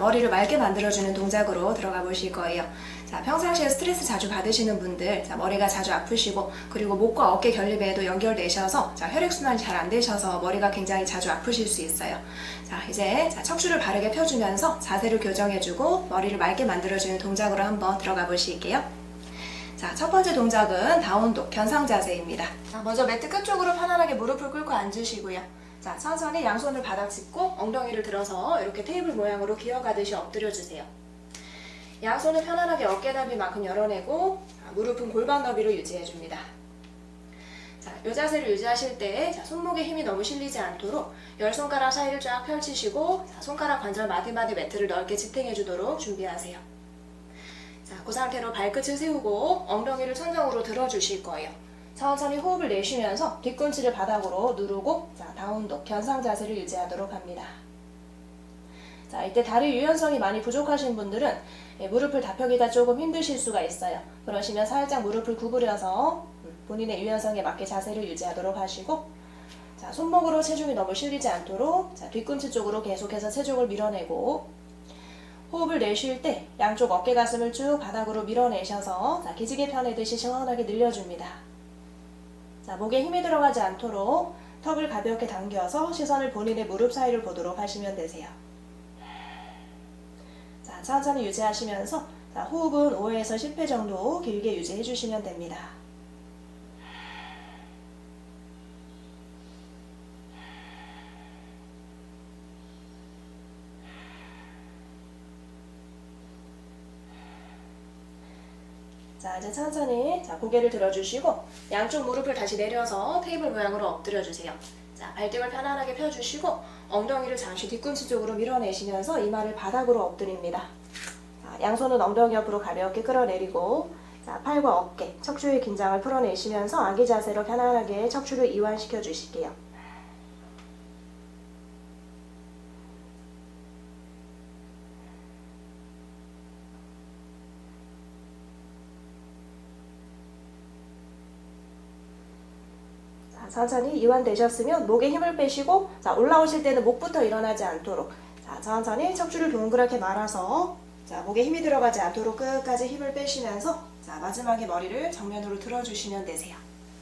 머리를 맑게 만들어주는 동작으로 들어가 보실 거예요. 자, 평상시에 스트레스 자주 받으시는 분들, 자, 머리가 자주 아프시고, 그리고 목과 어깨 결립에도 연결되셔서, 자, 혈액순환이 잘 안 되셔서 머리가 굉장히 자주 아프실 수 있어요. 자, 이제 자, 척추를 바르게 펴주면서 자세를 교정해주고, 머리를 맑게 만들어주는 동작으로 한번 들어가 보실게요. 자, 첫 번째 동작은 다운독 견상 자세입니다. 자, 먼저 매트 끝쪽으로 편안하게 무릎을 꿇고 앉으시고요. 자, 천천히 양손을 바닥 짚고 엉덩이를 들어서 이렇게 테이블 모양으로 기어가듯이 엎드려 주세요. 양손을 편안하게 어깨 넓이만큼 열어내고 자, 무릎은 골반 너비로 유지해 줍니다. 자, 이 자세를 유지하실 때 자, 손목에 힘이 너무 실리지 않도록 열 손가락 사이를 쫙 펼치시고 자, 손가락 관절 마디마디 매트를 넓게 지탱해 주도록 준비하세요. 자, 그 상태로 발끝을 세우고 엉덩이를 천장으로 들어주실 거예요. 천천히 호흡을 내쉬면서 뒤꿈치를 바닥으로 누르고 자, 다운독 견상 자세를 유지하도록 합니다. 자, 이때 다리 유연성이 많이 부족하신 분들은 예, 무릎을 다 펴기가 조금 힘드실 수가 있어요. 그러시면 살짝 무릎을 구부려서 음, 본인의 유연성에 맞게 자세를 유지하도록 하시고 자, 손목으로 체중이 너무 실리지 않도록 자, 뒤꿈치 쪽으로 계속해서 체중을 밀어내고 호흡을 내쉴 때 양쪽 어깨 가슴을 쭉 바닥으로 밀어내셔서 자, 기지개 펴내듯이 시원하게 늘려줍니다. 자, 목에 힘이 들어가지 않도록 턱을 가볍게 당겨서 시선을 본인의 무릎 사이를 보도록 하시면 되세요. 자, 천천히 유지하시면서 자, 호흡은 5에서 10회 정도 길게 유지해 주시면 됩니다. 자, 이제 천천히 자, 고개를 들어주시고 양쪽 무릎을 다시 내려서 테이블 모양으로 엎드려 주세요. 자, 발등을 편안하게 펴주시고 엉덩이를 잠시 뒤꿈치 쪽으로 밀어내시면서 이마를 바닥으로 엎드립니다. 자, 양손은 엉덩이 옆으로 가볍게 끌어내리고 자, 팔과 어깨, 척추의 긴장을 풀어내시면서 아기 자세로 편안하게 척추를 이완시켜 주실게요. 천천히 이완되셨으면 목에 힘을 빼시고 자, 올라오실 때는 목부터 일어나지 않도록 자, 천천히 척추를 동그랗게 말아서 자, 목에 힘이 들어가지 않도록 끝까지 힘을 빼시면서 자, 마지막에 머리를 정면으로 들어주시면 되세요.